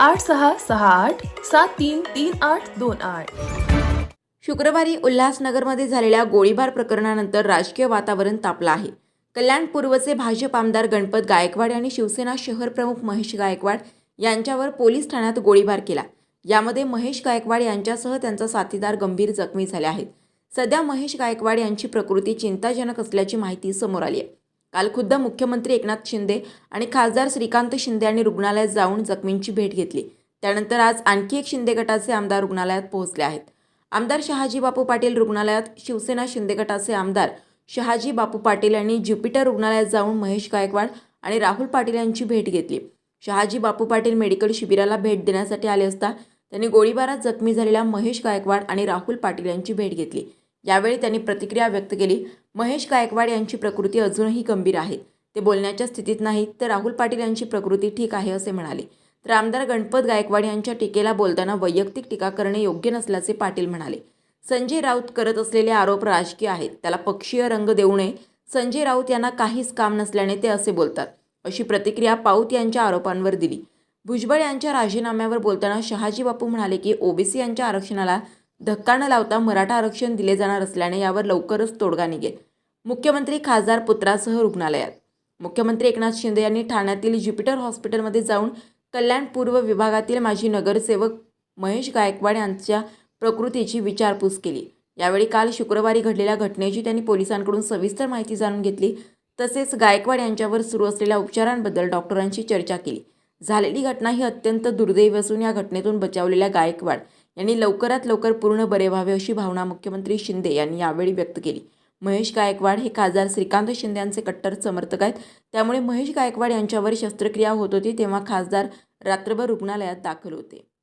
आठ सहा सहा आठ सात तीन तीन आठ दोन आठ. शुक्रवारी उल्हासनगरमध्ये झालेल्या गोळीबार प्रकरणानंतर राजकीय वातावरण तापलं आहे. कल्याण पूर्वचे भाजप आमदार गणपत गायकवाड आणि शिवसेना शहर प्रमुख महेश गायकवाड यांच्यावर पोलीस ठाण्यात गोळीबार केला. यामध्ये महेश गायकवाड यांच्यासह त्यांचा साथीदार गंभीर जखमी झाले आहेत. सध्या महेश गायकवाड यांची प्रकृती चिंताजनक असल्याची माहिती समोर आली आहे. काल खुद्द मुख्यमंत्री एकनाथ शिंदे आणि खासदार श्रीकांत शिंदे यांनी रुग्णालयात जाऊन जखमींची भेट घेतली. त्यानंतर आज आणखी एक शिंदे गटाचे आमदार रुग्णालयात पोहोचले आहेत. आमदार शहाजी बापू पाटील रुग्णालयात शिवसेना शिंदे गटाचे आमदार शहाजी बापू पाटील यांनी ज्युपिटर रुग्णालयात जाऊन महेश गायकवाड आणि राहुल पाटील यांची भेट घेतली. शहाजी बापू पाटील मेडिकल शिबिराला भेट देण्यासाठी आले असता त्यांनी गोळीबारात जखमी झालेल्या महेश गायकवाड आणि राहुल पाटील यांची भेट घेतली. यावेळी त्यांनी प्रतिक्रिया व्यक्त केली महेश गायकवाड यांची प्रकृती अजूनही गंभीर आहे. ते बोलण्याच्या स्थितीत नाहीत तर राहुल पाटील यांची प्रकृती ठीक आहे असे म्हणाले. तर आमदार गणपत गायकवाड यांच्या टीकेला बोलताना वैयक्तिक टीका करणे योग्य नसल्याचे पाटील म्हणाले. संजय राऊत करत असलेले आरोप राजकीय आहेत. त्याला पक्षीय रंग देऊ नये. संजय राऊत यांना काहीच काम नसल्याने ते असे बोलतात. अशी प्रतिक्रिया पाऊत यांच्या आरोपांवर दिली. भुजबळ यांच्या राजीनाम्यावर बोलताना शहाजी बापू म्हणाले की ओबीसी यांच्या आरक्षणाला धक्का न लावता मराठा आरक्षण दिले जाणार असल्याने यावर लवकरच तोडगा निघेल. मुख्यमंत्री खासदार पुत्रासह रुग्णालयात. मुख्यमंत्री एकनाथ शिंदे यांनी ठाण्यातील ज्युपिटर हॉस्पिटलमध्ये जाऊन कल्याण पूर्व विभागातील माजी नगरसेवक महेश गायकवाड यांच्या प्रकृतीची विचारपूस केली. यावेळी काल शुक्रवारी घडलेल्या घटनेची त्यांनी पोलिसांकडून सविस्तर माहिती जाणून घेतली. तसेच गायकवाड यांच्यावर सुरू असलेल्या उपचारांबद्दल डॉक्टरांशी चर्चा केली. झालेली घटना ही अत्यंत दुर्दैवी असून या घटनेतून बचावलेल्या गायकवाड यांनी लवकरात लवकर पूर्ण बरे व्हावे अशी भावना मुख्यमंत्री शिंदे यांनी यावेळी व्यक्त केली. महेश गायकवाड हे खासदार श्रीकांत शिंदे यांचे कट्टर समर्थक आहेत. त्यामुळे महेश गायकवाड यांच्यावर शस्त्रक्रिया होत होती तेव्हा खासदार रात्रभर रुग्णालयात दाखल होते.